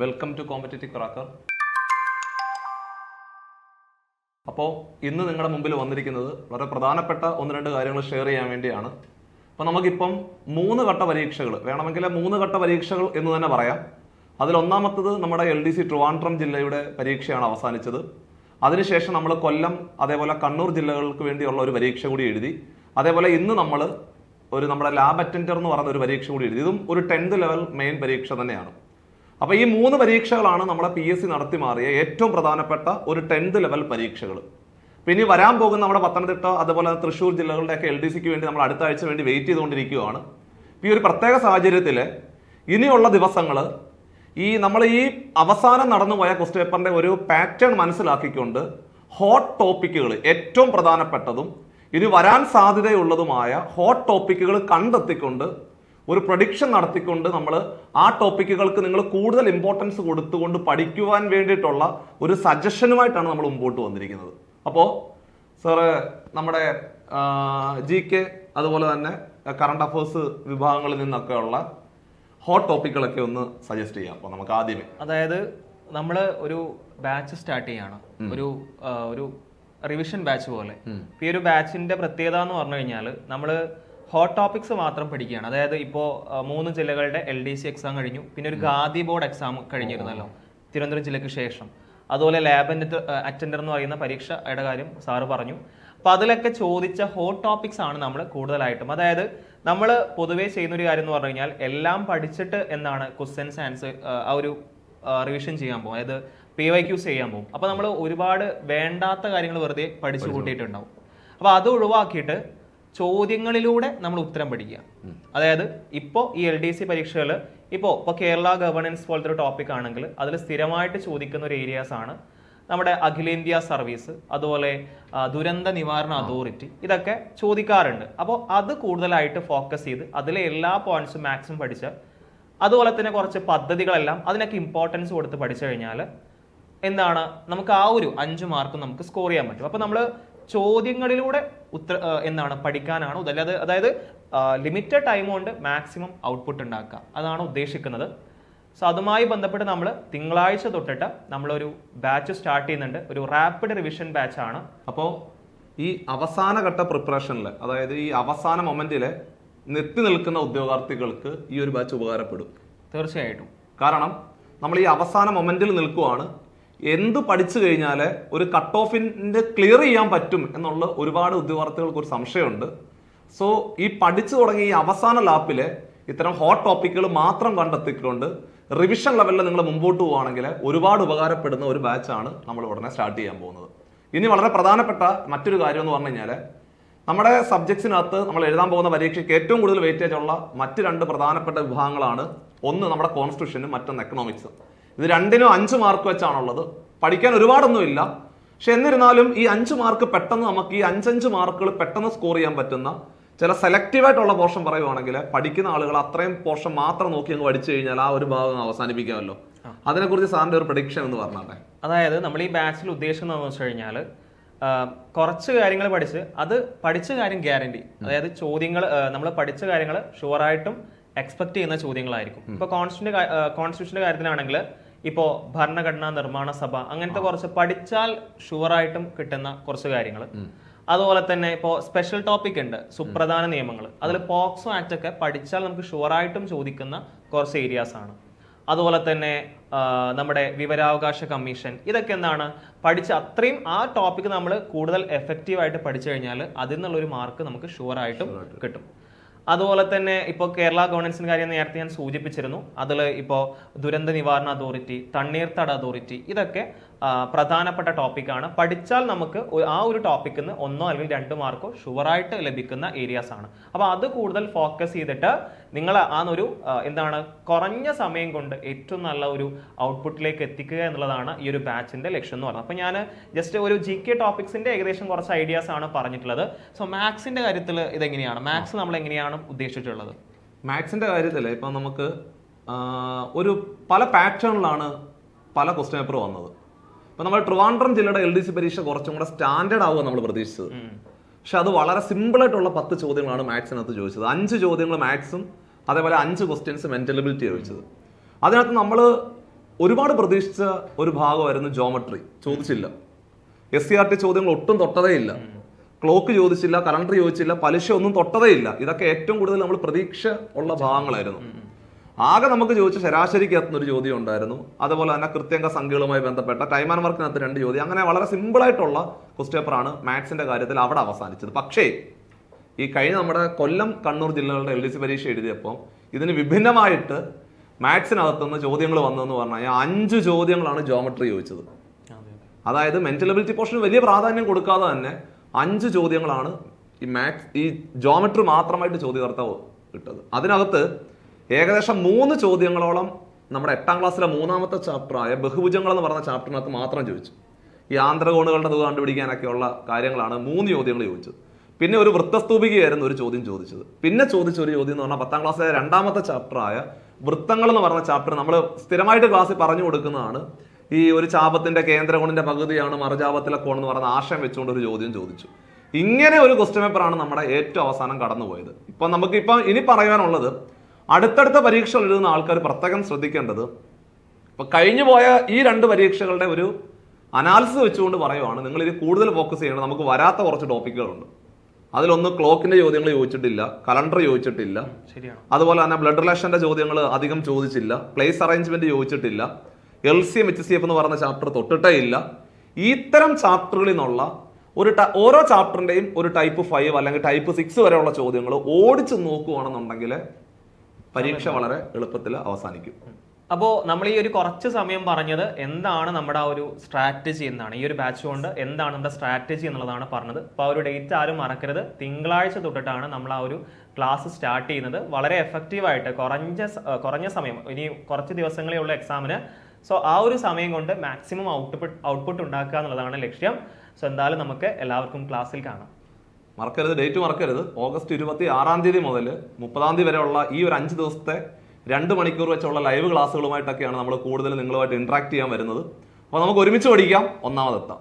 Welcome to competitive cracker അപ്പോൾ ഇന്ന് നിങ്ങളുടെ മുമ്പിൽ വന്നിരിക്കുന്നത് വളരെ പ്രധാനപ്പെട്ട ഒന്ന് രണ്ട് കാര്യങ്ങൾ ഷെയർ ചെയ്യാൻ വേണ്ടിയാണ്. അപ്പോൾ നമുക്കിപ്പം മൂന്ന് ഘട്ട പരീക്ഷകൾ വേണമെങ്കിൽ മൂന്ന് ഘട്ട പരീക്ഷകൾ എന്ന് തന്നെ പറയാം. അതിലൊന്നാമത്തത് നമ്മുടെ എൽ ഡി സി ട്രിവാൻഡ്രം ജില്ലയുടെ പരീക്ഷയാണ് അവസാനിച്ചത്. അതിനുശേഷം നമ്മൾ കൊല്ലം അതേപോലെ കണ്ണൂർ ജില്ലകൾക്ക് വേണ്ടിയുള്ള ഒരു പരീക്ഷ കൂടി എഴുതി. അതേപോലെ ഇന്ന് നമ്മൾ ഒരു നമ്മുടെ ലാബ് അറ്റൻഡർ എന്ന് പറഞ്ഞ ഒരു പരീക്ഷ കൂടി എഴുതി. ഇതും ഒരു ടെൻത്ത് ലെവൽ മെയിൻ പരീക്ഷ തന്നെയാണ്. അപ്പൊ ഈ മൂന്ന് പരീക്ഷകളാണ് നമ്മളെ പി എസ് സി നടത്തി മാറിയ ഏറ്റവും പ്രധാനപ്പെട്ട ഒരു ടെൻത്ത് ലെവൽ പരീക്ഷകൾ പിന്നെ വരാൻ പോകുന്ന നമ്മുടെ പത്തനംതിട്ട അതുപോലെ തൃശ്ശൂർ ജില്ലകളുടെയൊക്കെ എൽ ഡി സിക്ക് വേണ്ടി നമ്മൾ അടുത്ത ആഴ്ച വേണ്ടി വെയിറ്റ് ചെയ്തുകൊണ്ടിരിക്കുകയാണ്. ഈ ഒരു പ്രത്യേക സാഹചര്യത്തിൽ ഇനിയുള്ള ദിവസങ്ങൾ ഈ നമ്മൾ ഈ അവസാനം നടന്നുപോയ ക്വസ്റ്റ് പേപ്പറിന്റെ ഒരു പാറ്റേൺ മനസ്സിലാക്കിക്കൊണ്ട് ഹോട്ട് ടോപ്പിക്കുകൾ ഏറ്റവും പ്രധാനപ്പെട്ടതും ഇനി വരാൻ സാധ്യതയുള്ളതുമായ ഹോട്ട് ടോപ്പിക്കുകൾ കണ്ടെത്തിക്കൊണ്ട് ഒരു പ്രൊഡിക്ഷൻ നടത്തിക്കൊണ്ട് നമ്മൾ ആ ടോപ്പിക്കുകൾക്ക് നിങ്ങൾ കൂടുതൽ ഇമ്പോർട്ടൻസ് കൊടുത്തുകൊണ്ട് പഠിക്കുവാൻ വേണ്ടിയിട്ടുള്ള ഒരു സജഷനുമായിട്ടാണ് നമ്മൾ മുമ്പോട്ട് വന്നിരിക്കുന്നത്. അപ്പോൾ സാറ് നമ്മുടെ ജി കെ അതുപോലെ തന്നെ കറണ്ട് അഫേഴ്സ് വിഭാഗങ്ങളിൽ നിന്നൊക്കെ ഉള്ള ഹോട്ട് ടോപ്പിക്കുകളൊക്കെ ഒന്ന് സജസ്റ്റ് ചെയ്യാം. അപ്പോൾ നമുക്ക് ആദ്യമേ. അതായത് നമ്മൾ ഒരു ബാച്ച് സ്റ്റാർട്ട് ചെയ്യാണ്. ഒരു ഒരു റിവിഷൻ ബാച്ച് പോലെ. ഈ ഒരു ബാച്ചിന്റെ പ്രത്യേകത എന്ന് പറഞ്ഞു കഴിഞ്ഞാൽ നമ്മൾ ഹോട്ട് ടോപ്പിക്സ് മാത്രം പഠിക്കുകയാണ്. അതായത് ഇപ്പോൾ മൂന്ന് ജില്ലകളുടെ എൽ ഡി സി എക്സാം കഴിഞ്ഞു. പിന്നെ ഒരു ഖാദി ബോർഡ് എക്സാം കഴിഞ്ഞിരുന്നല്ലോ. തിരുവനന്തപുരം ജില്ലയ്ക്ക് ശേഷം. അതുപോലെ ലാബ് അറ്റൻഡർ എന്ന് പറയുന്ന പരീക്ഷയുടെ കാര്യം സാറ് പറഞ്ഞു. അപ്പം അതിലൊക്കെ ചോദിച്ച ഹോട്ട് ടോപ്പിക്സ് ആണ് നമ്മൾ കൂടുതലായിട്ടും. അതായത് നമ്മൾ പൊതുവേ ചെയ്യുന്ന ഒരു കാര്യം എന്ന് പറഞ്ഞു കഴിഞ്ഞാൽ എല്ലാം പഠിച്ചിട്ട് എന്നാണ് ക്വസ്റ്റ്യൻസ് ആൻസർ ആ ഒരു റിവിഷൻ ചെയ്യാൻ പോകും അതായത് പി വൈ ക്യൂസ് ചെയ്യാൻ പോകും. അപ്പം നമ്മൾ ഒരുപാട് വേണ്ടാത്ത കാര്യങ്ങൾ വെറുതെ പഠിച്ചു കൂട്ടിയിട്ടുണ്ടാവും. അപ്പോൾ അത് ഒഴിവാക്കിയിട്ട് ചോദ്യങ്ങളിലൂടെ നമ്മൾ ഉത്തരം പഠിക്കുക. അതായത് ഇപ്പോൾ ഈ എൽ ഡി സി പരീക്ഷകൾ ഇപ്പോൾ ഇപ്പോൾ കേരള ഗവർണൻസ് പോലത്തെ ഒരു ടോപ്പിക് ആണെങ്കിൽ അതിൽ സ്ഥിരമായിട്ട് ചോദിക്കുന്ന ഒരു ഏരിയാസ് ആണ് നമ്മുടെ അഖിലേന്ത്യാ സർവീസ് അതുപോലെ ദുരന്ത നിവാരണ അതോറിറ്റി ഇതൊക്കെ ചോദിക്കാറുണ്ട്. അപ്പോൾ അത് കൂടുതലായിട്ട് ഫോക്കസ് ചെയ്ത് അതിലെ എല്ലാ പോയിന്റ്സും മാക്സിമം പഠിച്ച് അതുപോലെ തന്നെ കുറച്ച് പദ്ധതികളെല്ലാം അതിനൊക്കെ ഇമ്പോർട്ടൻസ് കൊടുത്ത് പഠിച്ചു കഴിഞ്ഞാൽ എന്താണ്? നമുക്ക് ആ ഒരു അഞ്ച് മാർക്ക് നമുക്ക് സ്കോർ ചെയ്യാൻ പറ്റും. അപ്പോൾ നമ്മൾ ചോദ്യങ്ങളിലൂടെ ഉത്തര എന്നാണ് എന്താണ് പഠിക്കാനാണ് അല്ലാതെ അതായത് അതായത് ലിമിറ്റഡ് ടൈം കൊണ്ട് മാക്സിമം ഔട്ട്പുട്ട് ഉണ്ടാക്കുക. അതാണ് ഉദ്ദേശിക്കുന്നത്. സോ അതുമായി ബന്ധപ്പെട്ട് നമ്മൾ തിങ്കളാഴ്ച തൊട്ടിട്ട് നമ്മളൊരു ബാച്ച് സ്റ്റാർട്ട് ചെയ്യുന്നുണ്ട്. ഒരു റാപ്പിഡ് റിവിഷൻ ബാച്ച് ആണ്. അപ്പോൾ ഈ അവസാന ഘട്ട പ്രിപ്പറേഷനിൽ അതായത് ഈ അവസാന മൊമെന്റിൽ നിർത്തി നിൽക്കുന്ന ഉദ്യോഗാർത്ഥികൾക്ക് ഈ ഒരു ബാച്ച് ഉപകാരപ്പെടും. തീർച്ചയായിട്ടും. കാരണം നമ്മൾ ഈ അവസാന മൊമെന്റിൽ നിൽക്കുവാണ്. എന്ത് പഠിച്ചു കഴിഞ്ഞാൽ ഒരു കട്ട് ഓഫിന്റെ ക്ലിയർ ചെയ്യാൻ പറ്റും എന്നുള്ള ഒരുപാട് ഉദ്യോഗാർത്ഥികൾക്ക് ഒരു സംശയമുണ്ട്. സോ ഈ പഠിച്ചു തുടങ്ങിയ ഈ അവസാന ലാപ്പിൽ ഇത്തരം ഹോട്ട് ടോപ്പിക്കുകൾ മാത്രം കണ്ടെത്തിക്കൊണ്ട് റിവിഷൻ ലെവലിൽ നിങ്ങൾ മുമ്പോട്ട് പോവുകയാണെങ്കിൽ ഒരുപാട് ഉപകാരപ്പെടുന്ന ഒരു ബാച്ചാണ് നമ്മൾ ഉടനെ സ്റ്റാർട്ട് ചെയ്യാൻ പോകുന്നത്. ഇനി വളരെ പ്രധാനപ്പെട്ട മറ്റൊരു കാര്യം എന്ന് പറഞ്ഞു കഴിഞ്ഞാൽ നമ്മുടെ സബ്ജക്ട്സിനകത്ത് നമ്മൾ എഴുതാൻ പോകുന്ന പരീക്ഷയ്ക്ക് ഏറ്റവും കൂടുതൽ വെയിറ്റേജ് ഉള്ള മറ്റ് രണ്ട് പ്രധാനപ്പെട്ട വിഭാഗങ്ങളാണ് ഒന്ന് നമ്മുടെ കോൺസ്റ്റിറ്റ്യൂഷനും മറ്റൊന്ന് എക്കണോമിക്സും ഇത് രണ്ടിനും അഞ്ച് മാർക്ക് വെച്ചാണുള്ളത്. പഠിക്കാൻ ഒരുപാടൊന്നുമില്ല. പക്ഷെ എന്നിരുന്നാലും ഈ അഞ്ച് മാർക്ക് പെട്ടെന്ന് നമുക്ക് ഈ അഞ്ചഞ്ച് മാർക്കുകൾ പെട്ടെന്ന് സ്കോർ ചെയ്യാൻ പറ്റുന്ന ചില സെലക്റ്റീവായിട്ടുള്ള പോർഷൻ പറയുവാണെങ്കിൽ പഠിക്കുന്ന ആളുകൾ അത്രയും പോർഷൻ മാത്രം നോക്കി അങ്ങ് പഠിച്ചു കഴിഞ്ഞാൽ ആ ഒരു ഭാഗം അവസാനിപ്പിക്കാമല്ലോ. അതിനെക്കുറിച്ച് സാറിന്റെ ഒരു പ്രഡിക്ഷൻ എന്ന് പറഞ്ഞാട്ടെ? അതായത് നമ്മൾ ഈ ബാച്ചിൽ ഉദ്ദേശിക്കുന്നതെന്ന് വെച്ച് കഴിഞ്ഞാൽ കുറച്ച് കാര്യങ്ങൾ പഠിച്ച് അത് പഠിച്ച കാര്യം ഗ്യാരണ്ടി അതായത് ചോദ്യങ്ങൾ നമ്മൾ പഠിച്ച കാര്യങ്ങൾ ഷുവറായിട്ടും എക്സ്പെക്ട് ചെയ്യുന്ന ചോദ്യങ്ങളായിരിക്കും. ഇപ്പൊ കോൺസ്റ്റിറ്റ്യൂഷന്റെ കോൺസ്റ്റിറ്റ്യൂഷന്റെ കാര്യത്തിലാണെങ്കിൽ ഇപ്പോൾ ഭരണഘടനാ നിർമ്മാണ സഭ അങ്ങനത്തെ കുറച്ച് പഠിച്ചാൽ ഷുവറായിട്ടും കിട്ടുന്ന കുറച്ച് കാര്യങ്ങൾ അതുപോലെ തന്നെ ഇപ്പോൾ സ്പെഷ്യൽ ടോപ്പിക് ഉണ്ട് സുപ്രധാന നിയമങ്ങൾ അതിൽ പോക്സോ ആക്ട് ഒക്കെ പഠിച്ചാൽ നമുക്ക് ഷുവറായിട്ടും ചോദിക്കുന്ന കുറച്ച് ഏരിയാസ് ആണ്. അതുപോലെ തന്നെ നമ്മുടെ വിവരാവകാശ കമ്മീഷൻ. ഇതൊക്കെ എന്താണ്? പഠിച്ച് അത്രയും ആ ടോപ്പിക് നമ്മൾ കൂടുതൽ എഫക്റ്റീവായിട്ട് പഠിച്ചു കഴിഞ്ഞാൽ അതിൽ നിന്നുള്ളൊരു മാർക്ക് നമുക്ക് ഷുവറായിട്ടും. കിട്ടും. അതുപോലെ തന്നെ ഇപ്പോൾ കേരള ഗവൺമെൻസിന്റെ കാര്യം നേരത്തെ ഞാൻ സൂചിപ്പിച്ചിരുന്നു. അതിൽ ഇപ്പോൾ ദുരന്ത നിവാരണ അതോറിറ്റി തണ്ണീർത്തട അതോറിറ്റി ഇതൊക്കെ പ്രധാനപ്പെട്ട ടോപ്പിക്കാണ് പഠിച്ചാൽ നമുക്ക് ആ ഒരു ടോപ്പിക്കിൽ നിന്ന് ഒന്നോ അല്ലെങ്കിൽ രണ്ട് മാർക്കോ ഷുവറായിട്ട് ലഭിക്കുന്ന ഏരിയാസ് ആണ്. അപ്പോൾ അത് കൂടുതൽ ഫോക്കസ് ചെയ്തിട്ട് നിങ്ങൾ ആ ഒരു എന്താണ് കുറഞ്ഞ സമയം കൊണ്ട് ഏറ്റവും നല്ല ഒരു ഔട്ട്പുട്ടിലേക്ക് എത്തിക്കുക എന്നുള്ളതാണ് ഈ ഒരു ബാച്ചിന്റെ ലക്ഷ്യം എന്ന് പറയുന്നത്. അപ്പോൾ ഞാൻ ജസ്റ്റ് ഒരു ജി കെ ടോപ്പിക്സിന്റെ ഏകദേശം കുറച്ച് ഐഡിയാസ് ആണ് പറഞ്ഞിട്ടുള്ളത്. സോ മാത്സിന്റെ കാര്യത്തിൽ ഇതെങ്ങനെയാണ്? മാത്സ് നമ്മൾ എങ്ങനെയാണ് ഉദ്ദേശിച്ചിട്ടുള്ളത്? മാത്സിന്റെ കാര്യത്തിൽ ഇപ്പൊ നമുക്ക് ഒരു പല പാറ്റേണിലാണ് പല ക്വസ്റ്റ്യൻ പേപ്പർ വന്നത്. ഇപ്പൊ നമ്മൾ ട്രിവാൻഡ്രം ജില്ലയുടെ എൽ ഡി സി പരീക്ഷ കുറച്ചും കൂടെ സ്റ്റാൻഡേർഡ് ആവുക നമ്മൾ പ്രതീക്ഷിച്ചത്. പക്ഷെ അത് വളരെ സിമ്പിൾ ആയിട്ടുള്ള പത്ത് ചോദ്യങ്ങളാണ് മാത്സിനകത്ത് ചോദിച്ചത്. അഞ്ച് ചോദ്യങ്ങൾ മാത്സും അതേപോലെ അഞ്ച് ക്വസ്റ്റ്യൻസ് മെന്റലബിലിറ്റി ചോദിച്ചത്. അതിനകത്ത് നമ്മൾ ഒരുപാട് പ്രതീക്ഷിച്ച ഒരു ഭാഗമായിരുന്നു ജോമട്രി ചോദിച്ചില്ല. എസ് സി ആർ ടി ചോദ്യങ്ങൾ ഒട്ടും തൊട്ടതേയില്ല ക്ലോക്ക് ചോദിച്ചില്ല കലണ്ടർ ചോദിച്ചില്ല പലിശ ഒന്നും തൊട്ടതേയില്ല ഇതൊക്കെ ഏറ്റവും കൂടുതൽ നമ്മൾ പ്രതീക്ഷ ഉള്ള ഭാഗങ്ങളായിരുന്നു. ആകെ നമുക്ക് ചോദിച്ച ശരാശരിക്കകത്തുനിന്ന് ഒരു ചോദ്യം ഉണ്ടായിരുന്നു. അതുപോലെ തന്നെ കൃത്യങ്ക സംഖ്യകളുമായി ബന്ധപ്പെട്ട ടൈം ആൻഡ് വർക്കിനകത്ത് രണ്ട് ചോദ്യം. അങ്ങനെ വളരെ സിമ്പിൾ ആയിട്ടുള്ള ക്വസ്റ്റ് പേപ്പറാണ് മാത്സിന്റെ കാര്യത്തിൽ അവിടെ അവസാനിച്ചത്. പക്ഷേ ഈ കഴിഞ്ഞ നമ്മുടെ കൊല്ലം കണ്ണൂർ ജില്ലകളുടെ എൽ ഡി സി പരീക്ഷ എഴുതിയപ്പോൾ ഇതിന് വിഭിന്നമായിട്ട് മാത്സിനകത്തുനിന്ന് ചോദ്യങ്ങൾ വന്നതെന്ന് പറഞ്ഞു കഴിഞ്ഞാൽ അഞ്ച് ചോദ്യങ്ങളാണ് ജോമെട്രി ചോദിച്ചത്. അതായത് മെന്റൽ എബിലിറ്റി പോർഷന് വലിയ പ്രാധാന്യം കൊടുക്കാതെ തന്നെ അഞ്ച് ചോദ്യങ്ങളാണ് ഈ മാത്സ് ഈ ജോമെട്രി മാത്രമായിട്ട് ചോദ്യകർത്താവ് ഇട്ടത്. അതിനകത്ത് ഏകദേശം മൂന്ന് ചോദ്യങ്ങളോളം നമ്മുടെ എട്ടാം ക്ലാസ്സിലെ മൂന്നാമത്തെ ചാപ്റ്ററായ ബഹുഭുജങ്ങൾ എന്ന് പറഞ്ഞ ചാപ്റ്ററിനകത്ത് മാത്രം ചോദിച്ചു. ഈ ആന്ധ്രകോണുകളുടെ തുക കണ്ടുപിടിക്കാനൊക്കെയുള്ള കാര്യങ്ങളാണ് മൂന്ന് ചോദ്യങ്ങൾ ചോദിച്ചത്. പിന്നെ ഒരു വൃത്തസ്തൂപികയായിരുന്നു ഒരു ചോദ്യം ചോദിച്ചത്. പിന്നെ ചോദിച്ച ഒരു ചോദ്യം എന്ന് പറഞ്ഞാൽ പത്താം ക്ലാസ്സിലെ രണ്ടാമത്തെ ചാപ്റ്ററായ വൃത്തങ്ങൾ എന്ന് പറഞ്ഞ ചാപ്റ്റർ നമ്മൾ സ്ഥിരമായിട്ട് ക്ലാസ്സിൽ പറഞ്ഞു കൊടുക്കുന്നതാണ്. ഈ ഒരു ചാപത്തിന്റെ കേന്ദ്രകോണിന്റെ പകുതിയാണ് മറുചാപത്തിലെ കോൺ എന്ന് പറഞ്ഞ ആശയം വെച്ചുകൊണ്ട് ഒരു ചോദ്യം ചോദിച്ചു. ഇങ്ങനെ ഒരു ക്വസ്റ്റ്യൻ പേപ്പറാണ് നമ്മുടെ ഏറ്റവും അവസാനം കടന്നുപോയത്. ഇപ്പൊ നമുക്ക് ഇപ്പൊ ഇനി പറയാനുള്ളത് അടുത്തടുത്ത പരീക്ഷകൾ എഴുതുന്ന ആൾക്കാർ പ്രത്യേകം ശ്രദ്ധിക്കേണ്ടത് ഇപ്പൊ കഴിഞ്ഞു പോയ ഈ രണ്ട് പരീക്ഷകളുടെ ഒരു അനാലിസിസ് വെച്ചുകൊണ്ട് പറയുവാണ് നിങ്ങൾ ഇത് കൂടുതൽ ഫോക്കസ് ചെയ്യണം നമുക്ക് വരാത്ത കുറച്ച് ടോപ്പിക്കുകളുണ്ട്. അതിലൊന്ന് ക്ലോക്കിന്റെ ചോദ്യങ്ങൾ ചോദിച്ചിട്ടില്ല കലണ്ടർ ചോദിച്ചിട്ടില്ല ശരിയാണ്. അതുപോലെ തന്നെ ബ്ലഡ് റിലേഷന്റെ ചോദ്യങ്ങൾ അധികം ചോദിച്ചില്ല പ്ലേസ് അറേഞ്ച്മെന്റ് ചോദിച്ചിട്ടില്ല L C M H C F എന്ന് പറയുന്ന ചാപ്റ്റർ തൊട്ടിട്ടേ ഇല്ല. ഇത്തരം ചാപ്റ്ററുകളിൽ നിന്നുള്ള ഒരു ഓരോ ചാപ്റ്ററിന്റെയും ഒരു ടൈപ്പ് ഫൈവ് അല്ലെങ്കിൽ ടൈപ്പ് സിക്സ് വരെയുള്ള ചോദ്യങ്ങൾ ഓടിച്ചു നോക്കുകയാണെന്നുണ്ടെങ്കിൽ പരീക്ഷ വളരെ എളുപ്പത്തിൽ അവസാനിക്കും. അപ്പോ നമ്മൾ ഈ ഒരു കുറച്ച് സമയം പറഞ്ഞത് എന്താണ് നമ്മുടെ ആ ഒരു സ്ട്രാറ്റജി എന്നാണ്. ഈ ഒരു ബാച്ച് കൊണ്ട് എന്താണ് നമ്മുടെ സ്ട്രാറ്റജി എന്നുള്ളതാണ് പറഞ്ഞത്. അപ്പോൾ ആ ഒരു ഡേറ്റ് ആരും മറക്കരുത്. തിങ്കളാഴ്ച തൊട്ടിട്ടാണ് നമ്മൾ ആ ഒരു ക്ലാസ് സ്റ്റാർട്ട് ചെയ്യുന്നത്. വളരെ എഫക്റ്റീവായിട്ട് കുറഞ്ഞ കുറഞ്ഞ സമയം ഇനി കുറച്ച് ദിവസങ്ങളേ ഉള്ള എക്സാമിന് സോ ആ ഒരു സമയം കൊണ്ട് മാക്സിമം ഔട്ട്പുട്ട് ഔട്ട്പുട്ട് ഉണ്ടാക്കുക എന്നുള്ളതാണ് ലക്ഷ്യം. സോ എന്തായാലും നമുക്ക് എല്ലാവർക്കും ക്ലാസ്സിൽ കാണാം. മറക്കരുത് ഡേറ്റ് മറക്കരുത്. ഓഗസ്റ്റ് ഇരുപത്തി ആറാം തീയതി മുതൽ മുപ്പതാം തീയതി വരെയുള്ള ഈ ഒരു അഞ്ച് ദിവസത്തെ രണ്ട് മണിക്കൂർ വെച്ചുള്ള ലൈവ് ക്ലാസ്സുകളുമായിട്ടൊക്കെയാണ് നമ്മൾ കൂടുതൽ നിങ്ങളുമായിട്ട് ഇന്ററാക്ട് ചെയ്യാൻ വരുന്നത്. അപ്പോൾ നമുക്ക് ഒരുമിച്ച് പഠിക്കാം. ഒന്നാമതെത്താം.